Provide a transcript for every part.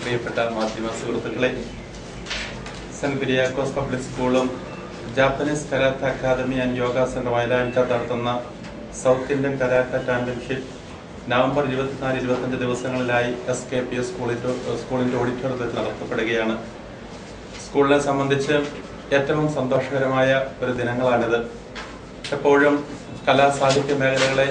പ്രിയപ്പെട്ട മാധ്യമ സുഹൃത്തുക്കളെ സെന്റ് കുര്യാക്കോസ് പബ്ലിക് സ്കൂളും Japanese karate academy and yoga centre വയലാഞ്ച നടത്തുന്ന south Indian karate championship November ഇരുപത്തിനാല് ഇരുപത്തഞ്ച് ദിവസങ്ങളിലായി എസ് കെ പി എസ് സ്കൂളിന്റെ സ്കൂളിന്റെ ഓഡിറ്റോറിയത്തിൽ നടത്തപ്പെടുകയാണ്. സ്കൂളിനെ സംബന്ധിച്ച് ഏറ്റവും സന്തോഷകരമായ ഒരു ദിനങ്ങളാണിത്. എപ്പോഴും കലാസാഹിത്യ മേഖലകളെ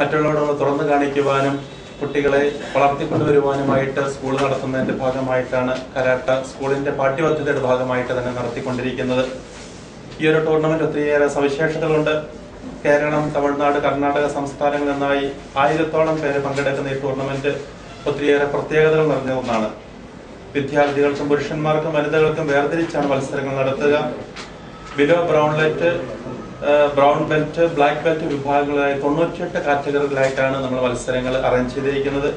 മറ്റുള്ളവരോട് തുറന്നു കാണിക്കുവാനും കുട്ടികളെ വളർത്തിക്കൊണ്ടുവരുവാനുമായിട്ട് സ്കൂൾ നടത്തുന്നതിന്റെ ഭാഗമായിട്ടാണ് കരാട്ട സ്കൂളിന്റെ പാഠ്യപദ്ധതിയുടെ ഭാഗമായിട്ട് തന്നെ നടത്തിക്കൊണ്ടിരിക്കുന്നത്. ഈ ഒരു ടൂർണമെന്റ് ഒത്തിരിയേറെ സവിശേഷതകളുണ്ട്. കേരളം തമിഴ്നാട് കർണാടക സംസ്ഥാനങ്ങളിൽ നിന്നായി ആയിരത്തോളം പേര് പങ്കെടുക്കുന്ന ഈ ടൂർണമെന്റ് ഒത്തിരിയേറെ പ്രത്യേകതകൾ നിറഞ്ഞ ഒന്നാണ്. വിദ്യാർത്ഥികൾക്കും പുരുഷന്മാർക്കും വനിതകൾക്കും വേർതിരിച്ചാണ് മത്സരങ്ങൾ നടത്തുക. Below brown light brown belt black belt വിഭാഗങ്ങളായി തൊണ്ണൂറ്റിയെട്ട് കാറ്റഗറികളായിട്ടാണ് നമ്മൾ മത്സരങ്ങൾ അറേഞ്ച് ചെയ്തിരിക്കുന്നത്.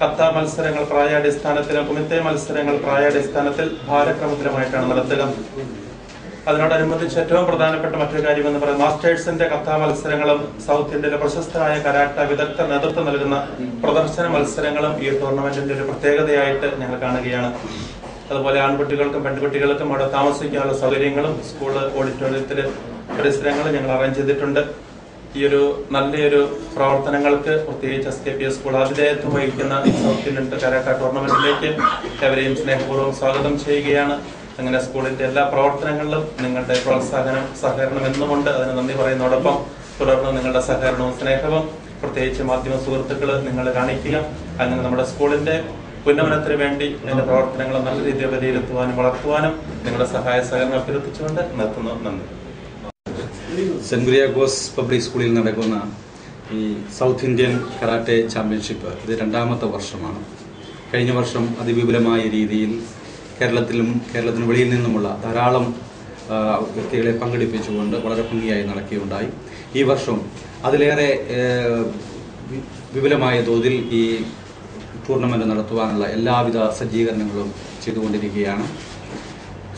കത്ത മത്സരങ്ങൾ പ്രായാടിസ്ഥാനത്തിലും കുമിത്തെ മത്സരങ്ങൾ പ്രായാടിസ്ഥാനത്തിൽ ഭാരക്രമത്തിലുമായിട്ടാണ് നടത്തുക. അതിനോടനുബന്ധിച്ച് ഏറ്റവും പ്രധാനപ്പെട്ട മറ്റൊരു കാര്യം എന്ന് പറയുന്നത് മാസ്റ്റേഴ്സിന്റെ കഥാ മത്സരങ്ങളും സൗത്ത് ഇന്ത്യയിലെ പ്രശസ്തരായ കരാട്ട വിദഗ്ധ നേതൃത്വം നൽകുന്ന പ്രദർശന മത്സരങ്ങളും ഈ ടൂർണമെന്റിന്റെ ഒരു പ്രത്യേകതയായിട്ട് ഞങ്ങൾ കാണുകയാണ്. അതുപോലെ ആൺകുട്ടികൾക്കും പെൺകുട്ടികൾക്കും അവിടെ താമസിക്കാനുള്ള സൗകര്യങ്ങളും സ്കൂൾ ഓഡിറ്റോറിയത്തിൽ പരിസരങ്ങൾ ഞങ്ങൾ അറേഞ്ച് ചെയ്തിട്ടുണ്ട്. ഈ ഒരു നല്ലൊരു പ്രവർത്തനങ്ങൾക്ക് പ്രത്യേകിച്ച് S K P S school ആതിഥേയത്വം വഹിക്കുന്ന സൗത്ത് ഇന്ത്യൻ കരാട്ട ടൂർണമെന്റിലേക്ക് എവരെയും സ്നേഹപൂർവം സ്വാഗതം ചെയ്യുകയാണ്. അങ്ങനെ സ്കൂളിന്റെ എല്ലാ പ്രവർത്തനങ്ങളിലും നിങ്ങളുടെ പ്രോത്സാഹനം സഹകരണം എന്നുമുണ്ട്. അതിന് നന്ദി പറയുന്നതോടൊപ്പം തുടർന്ന് നിങ്ങളുടെ സഹകരണവും സ്നേഹവും പ്രത്യേകിച്ച് മാധ്യമ സുഹൃത്തുക്കൾ നിങ്ങൾ കാണിക്കുക. അങ്ങനെ നമ്മുടെ സ്കൂളിന്റെ ഉന്നമനത്തിന് വേണ്ടി അതിന്റെ പ്രവർത്തനങ്ങൾ നല്ല രീതിയിൽ വിലയിരുത്തുവാനും വളർത്തുവാനും നിങ്ങളുടെ സഹായ സഹകരണം അഭ്യർത്ഥിച്ചുകൊണ്ട് നിർത്തുന്നു. നന്ദി. സെന്റ് കുര്യാക്കോസ് പബ്ലിക് സ്കൂളിൽ നടക്കുന്ന ഈ സൗത്ത് ഇന്ത്യൻ കരാട്ടെ ചാമ്പ്യൻഷിപ്പ് ഇത് രണ്ടാമത്തെ വർഷമാണ്. കഴിഞ്ഞ വർഷം അതിവിപുലമായ രീതിയിൽ കേരളത്തിലും കേരളത്തിന് വെളിയിൽ നിന്നുമുള്ള ധാരാളം വ്യക്തികളെ പങ്കെടുപ്പിച്ചുകൊണ്ട് വളരെ ഭംഗിയായി നടക്കുകയുണ്ടായി. ഈ വർഷം അതിലേറെ വിപുലമായ തോതിൽ ഈ ടൂർണമെന്റ് നടത്തുവാനുള്ള എല്ലാവിധ സജ്ജീകരണങ്ങളും ചെയ്തുകൊണ്ടിരിക്കുകയാണ്.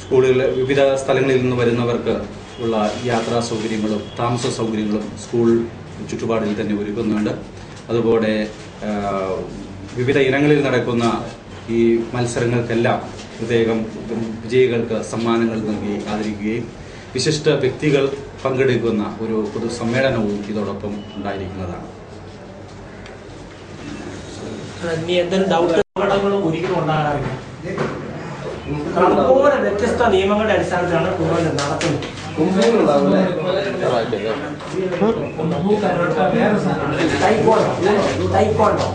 സ്കൂളുകളിൽ വിവിധ സ്ഥലങ്ങളിൽ നിന്ന് വരുന്നവർക്ക് ഉള്ള യാത്രാ സൗകര്യങ്ങളും താമസ സൗകര്യങ്ങളും സ്കൂൾ ചുറ്റുപാടിൽ തന്നെ ഒരുക്കുന്നുണ്ട്. അതുപോലെ വിവിധ ഇനങ്ങളിൽ നടക്കുന്ന ഈ മത്സരങ്ങൾക്കെല്ലാം പ്രത്യേകം വിജയികൾക്ക് സമ്മാനങ്ങൾ നൽകി ആദരിക്കുകയും വിശിഷ്ട വ്യക്തികൾ പങ്കെടുക്കുന്ന ഒരു പൊതു സമ്മേളനവും ഇതോടൊപ്പം ഉണ്ടായിരിക്കുന്നതാണ്. ഡൗട്ട് ഒരിക്കലും ഉണ്ടാകാറില്ല അതുപോലെ വ്യത്യസ്ത നിയമങ്ങളുടെ അടിസ്ഥാനത്തിലാണ് ടൂർണമെന്റ് നടത്തുന്നത്. ടൈക്കോണ്ടോ ടൈക്കോണ്ടോ